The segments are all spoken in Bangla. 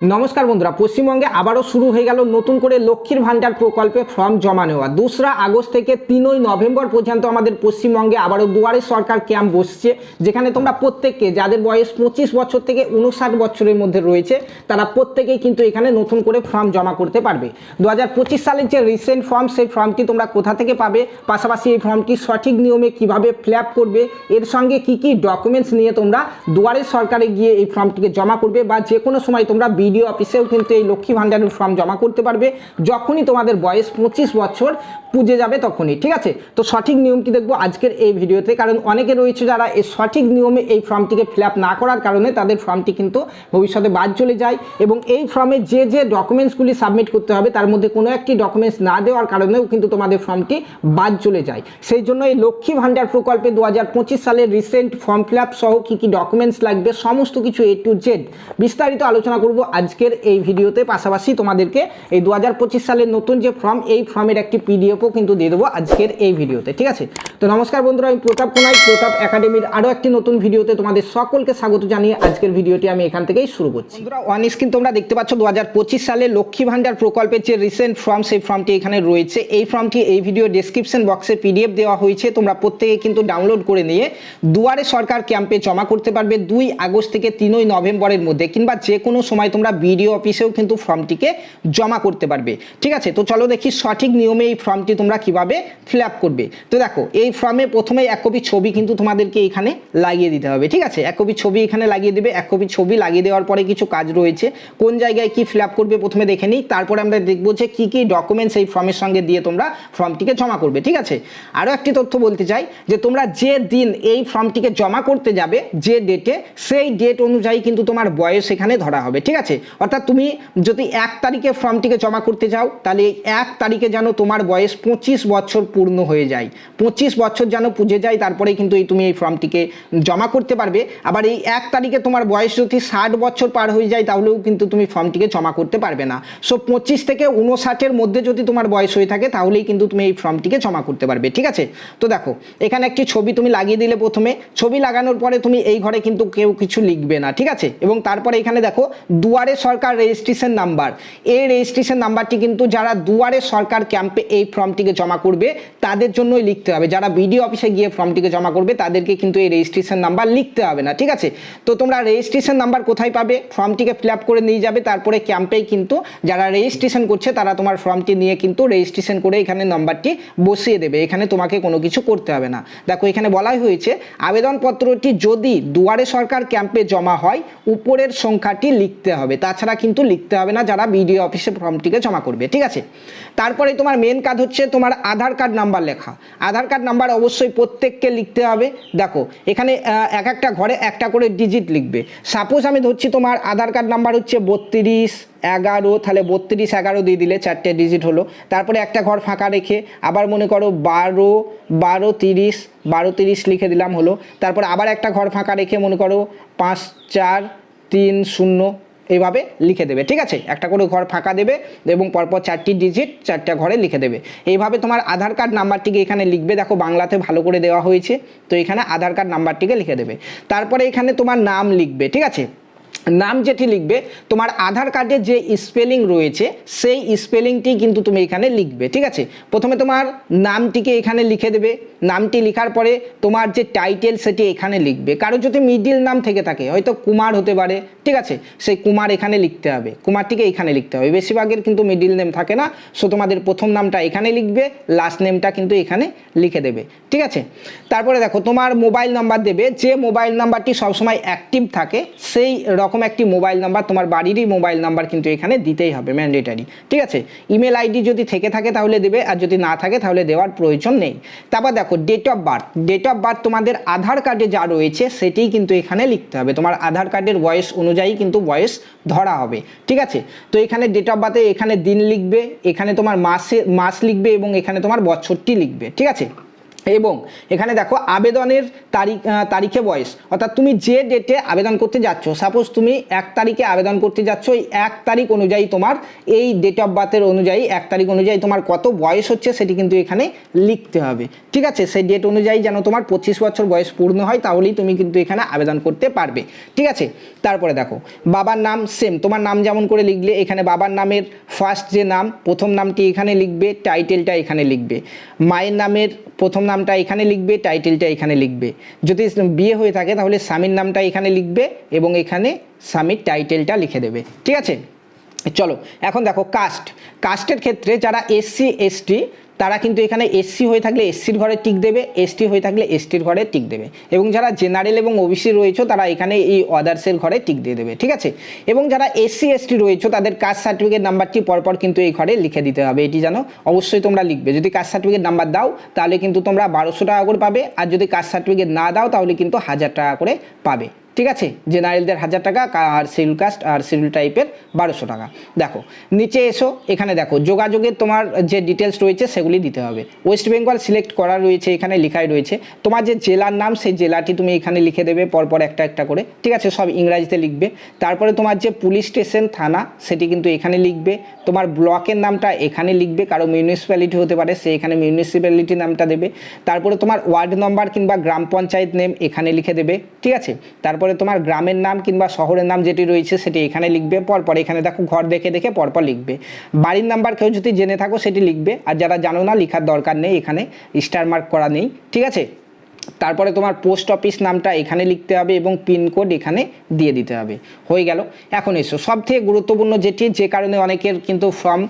নমস্কার বন্ধুরা, পশ্চিমবঙ্গে আবারও শুরু হয়ে গেল নতুন করে লক্ষ্মীর ভান্ডার প্রকল্পে ফর্ম জমা নেওয়া। দোসরা আগস্ট থেকে তিনই নভেম্বর পর্যন্ত আমাদের পশ্চিমবঙ্গে আবারও দুয়ারে সরকার ক্যাম্প বসছে, যেখানে তোমরা প্রত্যেককে, যাদের বয়স পঁচিশ বছর থেকে উনষাট বছরের মধ্যে রয়েছে, তারা প্রত্যেকেই কিন্তু এখানে নতুন করে ফর্ম জমা করতে পারবে। দু হাজার পঁচিশ সালের যে রিসেন্ট ফর্ম সেই ফর্মটি তোমরা কোথা থেকে পাবে? পাশাপাশি এই ফর্মটি সঠিক নিয়মে কীভাবে ফিল করবে? এর সঙ্গে কি কি ডকুমেন্টস নিয়ে তোমরা দুয়ারে সরকারে গিয়ে এই ফর্মটিকে জমা করবে? বা যে কোনো সময় তোমরা বিডিও অফিসেও কিন্তু এই লক্ষ্মী ভাণ্ডারের ফর্ম জমা করতে পারবে। যখনই তোমাদের বয়স পঁচিশ বছর, পুজে যাবে তখনই, ঠিক আছে? তো সঠিক নিয়মটি দেখব আজকের এই ভিডিওতে, কারণ অনেকে রয়েছে যারা এই সঠিক নিয়মে এই ফর্মটিকে ফিল না করার কারণে তাদের ফর্মটি কিন্তু ভবিষ্যতে বাদ চলে যায় এবং এই ফর্মে যে যে ডকুমেন্টসগুলি সাবমিট করতে হবে, তার মধ্যে কোনো একটি ডকুমেন্টস না দেওয়ার কারণেও কিন্তু তোমাদের ফর্মটি বাদ চলে যায়। সেই জন্য এই লক্ষ্মী ভাণ্ডার প্রকল্পে দু হাজার পঁচিশ সালের রিসেন্ট ফর্ম ফিল সহ কী কী ডকুমেন্টস লাগবে, সমস্ত কিছু এ টু জেড বিস্তারিত আলোচনা করব আজকের এই ভিডিওতে পাশাপাশি তোমাদেরকে এই দু হাজার পঁচিশ সালের নতুন যে ফর্ম, এই ফর্মের একটি পিডিএফও কিন্তু দিয়ে দেবো আজকের এই ভিডিওতে, ঠিক আছে? তো নমস্কার বন্ধুরা, আমি প্রতাপ কোনাই প্রতাপ একাডেমির আরও একটি নতুন ভিডিওতে তোমাদের সকলকে স্বাগত জানিয়ে আজকের ভিডিওটি আমি এখান থেকেই শুরু করছি। বন্ধুরা ওয়ান স্ক্রিন তোমরা দেখতে পাচ্ছ দু হাজার পঁচিশ সালে লক্ষ্মী ভাণ্ডার প্রকল্পের যে রিসেন্ট ফর্ম সেই ফর্মটি এখানে রয়েছে। এই ফর্মটি এই ভিডিও ডেসক্রিপশন বক্সে পিডিএফ দেওয়া হয়েছে। তোমরা প্রত্যেকে কিন্তু ডাউনলোড করে নিয়ে দুয়ারে সরকার ক্যাম্পে জমা করতে পারবে দুই আগস্ট থেকে তিনই নভেম্বরের মধ্যে কিংবা যে কোনো সময় তোমরা বিডিও অফিসেও কিন্তু ফর্মটিকে জমা করতে পারবে। ঠিক আছে? তো চলো দেখি সঠিক নিয়মে এই ফর্মটি তোমরা কীভাবে ফিল করবে। তো দেখো, এই ফর্মে প্রথমে এক কপি ছবি কিন্তু তোমাদেরকে এখানে লাগিয়ে দিতে হবে। ঠিক আছে? এক কপি ছবি এখানে লাগিয়ে দেবে। এক কপি ছবি লাগিয়ে দেওয়ার পরে কিছু কাজ রয়েছে। কোন জায়গায় কি ফিল করবে প্রথমে দেখে নিই। তারপরে আমরা দেখব যে কী কী ডকুমেন্টস এই ফর্মের সঙ্গে দিয়ে তোমরা ফর্মটিকে জমা করবে। ঠিক আছে? আরও একটি তথ্য বলতে চাই যে তোমরা যে দিন এই ফর্মটিকে জমা করতে যাবে, যে ডেটে সেই ডেট অনুযায়ী কিন্তু তোমার বয়স এখানে ধরা হবে। ঠিক আছে? অর্থাৎ তুমি যদি এক তারিখে ফর্মটিকে জমা করতে যাও, তাহলে এক তারিখে যেন তোমার বয়স পঁচিশ বছর পূর্ণ হয়ে যায়। পঁচিশ বছর যেন পুজে যায় তারপরে কিন্তু এই তুমি এই ফর্মটিকে জমা করতে পারবে। আবার এই এক তারিখে তোমার বয়স যদি ষাট বছর পার হয়ে যায়, তাহলেও কিন্তু তুমি ফর্মটিকে জমা করতে পারবে না। সো পঁচিশ থেকে উনষাটের মধ্যে যদি তোমার বয়স হয়ে থাকে, তাহলেই কিন্তু তুমি এই ফর্মটিকে জমা করতে পারবে, ঠিক আছে? তো দেখো, এখানে একটি ছবি তুমি লাগিয়ে দিলে প্রথমে। ছবি লাগানোর পরে তুমি এই ঘরে কিন্তু কেউ কিছু লিখবে না, ঠিক আছে? এবং তারপরে এখানে দেখো, দুয়ারে সরকার রেজিস্ট্রেশন নাম্বার এই রেজিস্ট্রেশন নাম্বারটি কিন্তু যারা দুয়ারে সরকার ক্যাম্পে এই ফর্মটিকে জমা করবে, তাদের জন্যই লিখতে হবে। যারা বিডিও অফিসে গিয়ে ফর্মটিকে জমা করবে, তাদেরকে কিন্তু এই রেজিস্ট্রেশন নাম্বার লিখতে হবে না, ঠিক আছে? তো তোমরা রেজিস্ট্রেশন নাম্বার কোথায় পাবে? ফর্মটিকে ফিল করে নিয়ে যাবে, তারপরে ক্যাম্পেই কিন্তু যারা রেজিস্ট্রেশন করছে, তারা তোমার ফর্মটি নিয়ে কিন্তু রেজিস্ট্রেশন করে এখানে নাম্বারটি বসিয়ে দেবে। এখানে তোমাকে কোনো কিছু করতে হবে না। দেখো, এখানে বলাই হয়েছে, আবেদনপত্রটি যদি দুয়ারে সরকার ক্যাম্পে জমা হয়, উপরের সংখ্যাটি লিখতে হবে। তাছাড়া কিন্তু লিখতে হবে না, যারা বিডিও অফিসে ফর্মটিকে জমা করবে, ঠিক আছে? তারপরে তোমার মেন কাজ হচ্ছে তোমার আধার কার্ড নাম্বার লেখা। আধার কার্ড নাম্বার অবশ্যই প্রত্যেককে লিখতে হবে। দেখো, এখানে এক একটা ঘরে একটা করে ডিজিট লিখবে। সাপোজ আমি ধরছি তোমার আধার কার্ড নাম্বার হচ্ছে বত্রিশ এগারো, তাহলে বত্রিশ এগারো দিয়ে দিলে চারটে ডিজিট হলো। তারপরে একটা ঘর ফাঁকা রেখে আবার মনে করো বারো বারো তিরিশ বারো তিরিশ লিখে দিলাম হলো। তারপর আবার একটা ঘর ফাঁকা রেখে মনে করো পাঁচ, চার, তিন, শূন্য এইভাবে লিখে দেবে, ঠিক আছে? একটা করে ঘর ফাঁকা দেবে এবং পরপর চারটি ডিজিট চারটা ঘরে লিখে দেবে। এইভাবে তোমার আধার কার্ড নাম্বারটিকে এখানে লিখবে। দেখো বাংলাতে ভালো করে দেওয়া হয়েছে, তো এখানে আধার কার্ড নাম্বারটিকে লিখে দেবে। তারপরে এখানে তোমার নাম লিখবে, ঠিক আছে? নাম যেটি লিখবে, তোমার আধার কার্ডে যে স্পেলিং রয়েছে, সেই স্পেলিংটি কিন্তু তুমি এখানে লিখবে, ঠিক আছে? প্রথমে তোমার নামটিকে এখানে লিখে দেবে, নামটি লেখার পরে তোমার যে টাইটেল সেটি এখানে লিখবে। কারও যদি মিডিল নাম থেকে থাকে, হয়তো কুমার হতে পারে, ঠিক আছে? সেই কুমার এখানে লিখতে হবে, কুমারটিকে এখানে লিখতে হবে। বেশিরভাগের কিন্তু মিডিল নেম থাকে না সো তোমাদের প্রথম নামটা এখানে লিখবে লাস্ট নেমটা কিন্তু এখানে লিখে দেবে, ঠিক আছে? তারপরে দেখো, তোমার মোবাইল নাম্বার দেবে, যে মোবাইল নাম্বারটি সবসময় অ্যাক্টিভ থাকে, সেই রকম একটি মোবাইল নাম্বার তোমার বাড়িরই মোবাইল নাম্বার কিন্তু এখানে দিতেই হবে ম্যান্ডেটারি ঠিক আছে? ইমেল আইডি যদি থেকে থাকে তাহলে দেবে, আর যদি না থাকে তাহলে দেওয়ার প্রয়োজন নেই। তারপর দেখো date of birth date of birth তোমাদের আধার কার্ডে যা রয়েছে সেটিই কিন্তু এখানে লিখতে হবে। তোমার আধার কার্ডের বয়স অনুযায়ী কিন্তু বয়স ধরা হবে, ঠিক আছে? তো এখানে ডেট অফ বার্থে এখানে দিন লিখবে, এখানে তোমার মাসে, মাস লিখবে এবং এখানে তোমার বছরটি লিখবে, ঠিক আছে? এবং এখানে দেখো আবেদনের তারিখ তারিখে বয়স। অর্থাৎ তুমি যে ডেটে আবেদন করতে যাচ্ছ সাপোজ তুমি এক তারিখে আবেদন করতে যাচ্ছ ওই এক তারিখ অনুযায়ী তোমার, এই ডেট অফ বার্থের অনুযায়ী এক তারিখ অনুযায়ী তোমার কত বয়স হচ্ছে সেটি কিন্তু এখানে লিখতে হবে। ঠিক আছে? সেই ডেট অনুযায়ী যেন তোমার পঁচিশ বছর বয়স পূর্ণ হয়, তাহলেই তুমি কিন্তু এখানে আবেদন করতে পারবে। ঠিক আছে? তারপরে দেখো, বাবার নাম সেম তোমার নাম যেমন করে লিখলে, এখানে বাবার নামের ফার্স্ট যে নাম, প্রথম নামটি এখানে লিখবে টাইটেলটা এখানে লিখবে। মায়ের নামের প্রথম নামটা এখানে লিখবে, টাইটেলটা এখানে লিখবে। যদি বিয়ে হয়ে থাকে তাহলে স্বামীর নামটা এখানে লিখবে এবং এখানে স্বামীর টাইটেলটা লিখে দেবে। ঠিক আছে? চলো, এখন দেখো কাস্ট কাস্টের ক্ষেত্রে যারা এসসি এসটি তারা কিন্তু এখানে এসসি হয়ে থাকলে এসসির ঘরে টিক দেবে এসটি হয়ে থাকলে এসটির ঘরে টিক দেবে। এবং যারা জেনারেল এবং ওবিসি রয়েছে, তারা এখানে এই অদার্সের ঘরে টিক দিয়ে দেবে, ঠিক আছে? এবং যারা এসসি এসটি রয়েছে, তাদের কাস্ট সার্টিফিকেট নাম্বারটি পরপর কিন্তু এই ঘরে লিখে দিতে হবে, এটি যেন অবশ্যই তোমরা লিখবে। যদি কাস্ট সার্টিফিকেট নাম্বার দাও, তাহলে কিন্তু তোমরা বারোশো টাকা করে পাবে, আর যদি কাস্ট সার্টিফিকেট না দাও, তাহলে কিন্তু হাজার টাকা করে পাবে। ঠিক আছে? জেনারেলদের হাজার টাকা আর শিডিউল কাস্ট আর শিডিউল টাইপের বারোশো টাকা। দেখো, নিচে এসো, এখানে দেখো যোগাযোগের তোমার যে ডিটেলস রয়েছে সেগুলি দিতে হবে। ওয়েস্ট বেঙ্গল সিলেক্ট করা রয়েছে, এখানে লেখাই রয়েছে। তোমার যে জেলার নাম, সেই জেলাটি তুমি এখানে লিখে দেবে, পরপর একটা একটা করে। ঠিক আছে? সব ইংরাজিতে লিখবে। তারপরে তোমার যে পুলিশ স্টেশন থানা, সেটি কিন্তু এখানে লিখবে। তোমার ব্লকের নামটা এখানে লিখবে। কারও মিউনিসিপ্যালিটি হতে পারে, সে এখানে মিউনিসিপ্যালিটি নামটা দেবে। তারপরে তোমার ওয়ার্ড নম্বর কিংবা গ্রাম পঞ্চায়েত নেম এখানে লিখে দেবে। ঠিক আছে? তারপরে তোমার গ্রামের নাম কিংবা শহরের নাম যেটি রয়েছে সেটি এখানে লিখবে, পরপর এখানে দেখো ঘর দেখে দেখে পরপর লিখবে। বাড়ির নাম্বার কেউ যদি জেনে থাকো সেটি লিখবে, আর যারা জানো না, লিখার দরকার নেই এখানে স্টার মার্ক করা নেই, ঠিক আছে? তারপরে তোমার পোস্ট অফিস নামটা এখানে লিখতে হবে এবং পিনকোড এখানে দিয়ে দিতে হবে। হয়ে গেল। এখন এসো। সব থেকে গুরুত্বপূর্ণ যেটি, যে কারণে অনেকের কিন্তু ফর্ম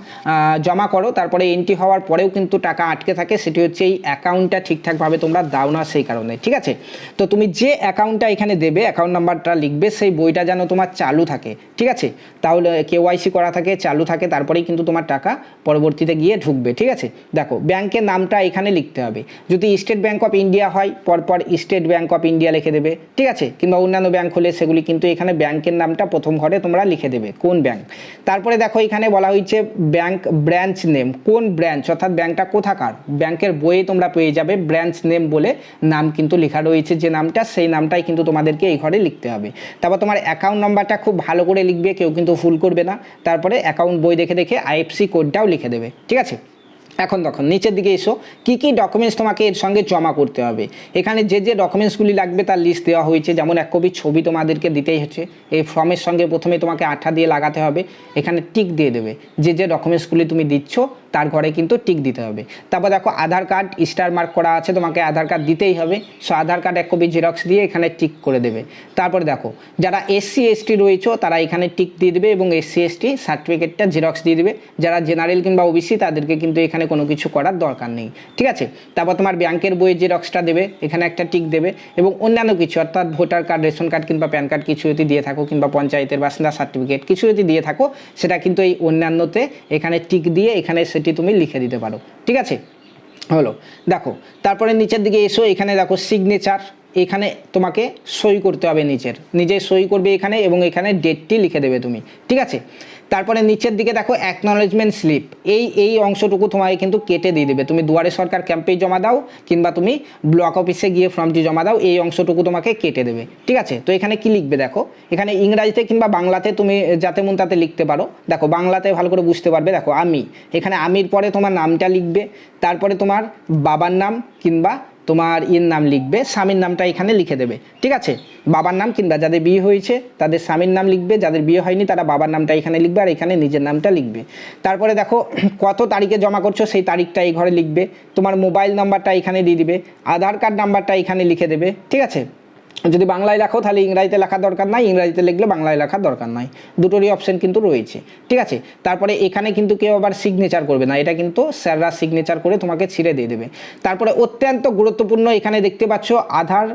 জমা করো, তারপরে এন্ট্রি হওয়ার পরেও কিন্তু টাকা আটকে থাকে, সেটি হচ্ছে এই অ্যাকাউন্টটা ঠিকঠাকভাবে তোমরা দাও না সেই কারণে, ঠিক আছে? তো তুমি যে অ্যাকাউন্টটা এখানে দেবে অ্যাকাউন্ট নাম্বারটা লিখবে, সেই বইটা যেন তোমার চালু থাকে, ঠিক আছে? তাহলে কেওয়াইসি করা থাকে, চালু থাকে, তারপরেই কিন্তু তোমার টাকা পরবর্তীতে গিয়ে ঢুকবে, ঠিক আছে? দেখো, ব্যাংকের নামটা এখানে লিখতে হবে। যদি স্টেট ব্যাংক অফ ইন্ডিয়া হয় পরপর স্টেট ব্যাঙ্ক অফ ইন্ডিয়া লিখে দেবে। ঠিক আছে? কিংবা অন্যান্য ব্যাঙ্ক হলে সেগুলি কিন্তু এখানে ব্যাংকের নামটা প্রথম ঘরে তোমরা লিখে দেবে, কোন ব্যাংক তারপরে দেখো এখানে বলা হয়েছে ব্যাংক ব্রাঞ্চ নেম, কোন ব্রাঞ্চ অর্থাৎ ব্যাংকটা কোথাকার? ব্যাংকের বইয়ে তোমরা পেয়ে যাবে ব্রাঞ্চ নেম বলে নাম কিন্তু লেখা রয়েছে যে নামটা, সেই নামটাই কিন্তু তোমাদেরকে এই ঘরে লিখতে হবে। তারপর তোমার অ্যাকাউন্ট নাম্বারটা খুব ভালো করে লিখবে, কেউ কিন্তু ভুল করবে না। তারপরে অ্যাকাউন্ট বই দেখে দেখে আইএফসি কোডটাও লিখে দেবে। ঠিক আছে? এখন দেখো, নিচের দিকে এসো। কি কি ডকুমেন্টস তোমাকে এর সঙ্গে জমা করতে হবে? এখানে যে যে ডকুমেন্টসগুলি লাগবে তার লিস্ট দেওয়া হয়েছে। যেমন এক কপি ছবি তোমাদেরকে দিতেই হচ্ছে। এই ফর্মের সঙ্গে প্রথমে তোমাকে আঠা দিয়ে লাগাতে হবে। এখানে টিক দিয়ে দেবে। যে যে ডকুমেন্টসগুলি তুমি দিচ্ছ, তার ঘরে কিন্তু টিক দিতে হবে। তারপর দেখো, আধার কার্ড স্টার মার্ক করা আছে, তোমাকে আধার কার্ড দিতেই হবে। সো আধার কার্ড এক কপি জেরক্স দিয়ে এখানে টিক করে দেবে। তারপর দেখো, যারা এসসি এসটি রয়েছে, তারা এখানে টিক দিয়ে দেবে এবং এসসি এসটি সার্টিফিকেটটা জেরক্স দিয়ে দেবে। যারা জেনারেল কিংবা ওবিসি তাদেরকে কিন্তু এখানে কোনো কিছু করার দরকার নেই। ঠিক আছে? তারপর তোমার ব্যাংকের বইয়ের জেরক্সটা দেবে, এখানে একটা টিক দেবে এবং অন্যান্য কিছু, অর্থাৎ ভোটার কার্ড রেশন কার্ড কিংবা প্যান কার্ড কিছু যদি দিয়ে থাকো কিংবা পঞ্চায়েতের বাসিন্দা সার্টিফিকেট কিছু যদি দিয়ে থাকো, সেটা কিন্তু এই অন্যান্যতে এখানে টিক দিয়ে এখানে সেটি তুমি লিখে দিতে পারো। ঠিক আছে? হলো, দেখো, তারপরে নিচের দিকে এসো, এখানে দেখো সিগনেচার এখানে তোমাকে সই করতে হবে নিচের। নিজে সই করবে এখানে এবং এখানে ডেটটি লিখে দেবে তুমি, ঠিক আছে? তারপরে নিচের দিকে দেখো অ্যাকনলেজমেন্ট স্লিপ এই এই অংশটুকু তোমাকে কিন্তু কেটে দিয়ে দেবে। তুমি দুয়ারে সরকার ক্যাম্পেই জমা দাও, কিংবা তুমি ব্লক অফিসে গিয়ে ফর্মটি জমা দাও, এই অংশটুকু তোমাকে কেটে দেবে, ঠিক আছে? তো এখানে কি লিখবে দেখো? এখানে ইংরাজিতে কিংবা বাংলাতে তুমি যাতে মন তাতে লিখতে পারো। দেখো, বাংলাতে ভালো করে বুঝতে পারবে। দেখো, আমি। এখানে আমির পরে তোমার নামটা লিখবে। তারপরে তোমার বাবার নাম কিংবা তোমার ইয়ের নাম লিখবে, স্বামীর নামটা এখানে লিখে দেবে। ঠিক আছে? বাবার নাম কিংবা যাদের বিয়ে হয়েছে, তাদের স্বামীর নাম লিখবে, যাদের বিয়ে হয়নি তারা বাবার নামটা এখানে লিখবে আর এখানে নিজের নামটা লিখবে। তারপরে দেখো, কত তারিখে জমা করছ সেই তারিখটা এই ঘরে লিখবে। তোমার মোবাইল নাম্বারটা এখানে দিয়ে দিবে, আধার কার্ড নাম্বারটা এখানে লিখে দেবে। ঠিক আছে? যদি বাংলায় লেখো, তাহলে ইংরাজিতে লেখার দরকার নাই, ইংরাজিতে লিখলে বাংলায় লেখার দরকার নাই। দুটোরই অপশন কিন্তু রয়েছে। ঠিক আছে? তারপরে এখানে কিন্তু কেউ আবার সিগনেচার করবে না। এটা কিন্তু স্যাররা সিগনেচার করে তোমাকে ছিঁড়ে দিয়ে দেবে। তারপরে অত্যন্ত গুরুত্বপূর্ণ এখানে দেখতে পাচ্ছ, আধার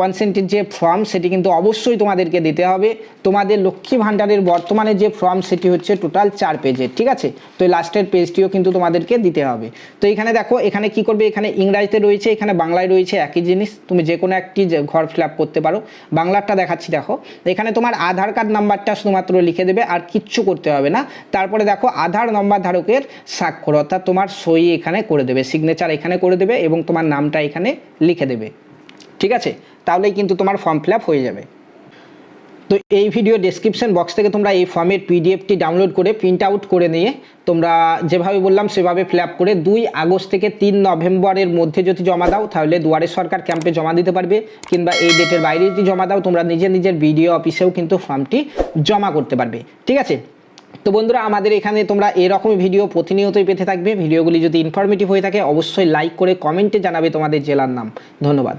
কনসেন্টের যে ফর্ম সেটি কিন্তু অবশ্যই তোমাদেরকে দিতে হবে। তোমাদের লক্ষ্মী ভাণ্ডারের বর্তমানে যে ফর্ম সেটি হচ্ছে টোটাল চার পেজের ঠিক আছে? তো লাস্টের পেজটিও কিন্তু তোমাদেরকে দিতে হবে। তো এখানে দেখো, এখানে কি করবে? এখানে ইংরাজিতে রয়েছে, এখানে বাংলায় রয়েছে একই জিনিস। তুমি যে কোনো একটি ঘর ফিল আপ করতে পারো। বাংলারটা দেখাচ্ছি, দেখো। এখানে তোমার আধার কার্ড নাম্বারটা শুধুমাত্র লিখে দেবে, আর কিচ্ছু করতে হবে না। তারপরে দেখো, আধার নম্বর ধারকের স্বাক্ষর, অর্থাৎ তোমার সই এখানে করে দেবে সিগনেচার এখানে করে দেবে, এবং তোমার নামটা এখানে লিখে দেবে। ঠিক আছে? তাহলেই কিন্তু তোমার ফর্ম ফিল হয়ে যাবে। তো এই ভিডিও ডেসক্রিপশন বক্স থেকে তোমরা এই ফর্মের পিডিএফটি ডাউনলোড করে প্রিন্ট আউট করে নিয়ে তোমরা যেভাবে বললাম সেভাবে ফিল করে দুই আগস্ট থেকে তিন নভেম্বরের মধ্যে যদি জমা দাও, তাহলে দুয়ারে সরকার ক্যাম্পে জমা দিতে পারবে কিংবা এই ডেটের বাইরে যদি জমা দাও, তোমরা নিজের নিজের বিডিও অফিসেও কিন্তু ফর্মটি জমা করতে পারবে। ঠিক আছে? তো বন্ধুরা, আমাদের এখানে তোমরা এরকমই ভিডিও প্রতিনিয়তই পেতে থাকবে। ভিডিওগুলি যদি ইনফরমেটিভ হয়ে থাকে, অবশ্যই লাইক করে কমেন্টে জানাবে তোমাদের জেলার নাম। ধন্যবাদ।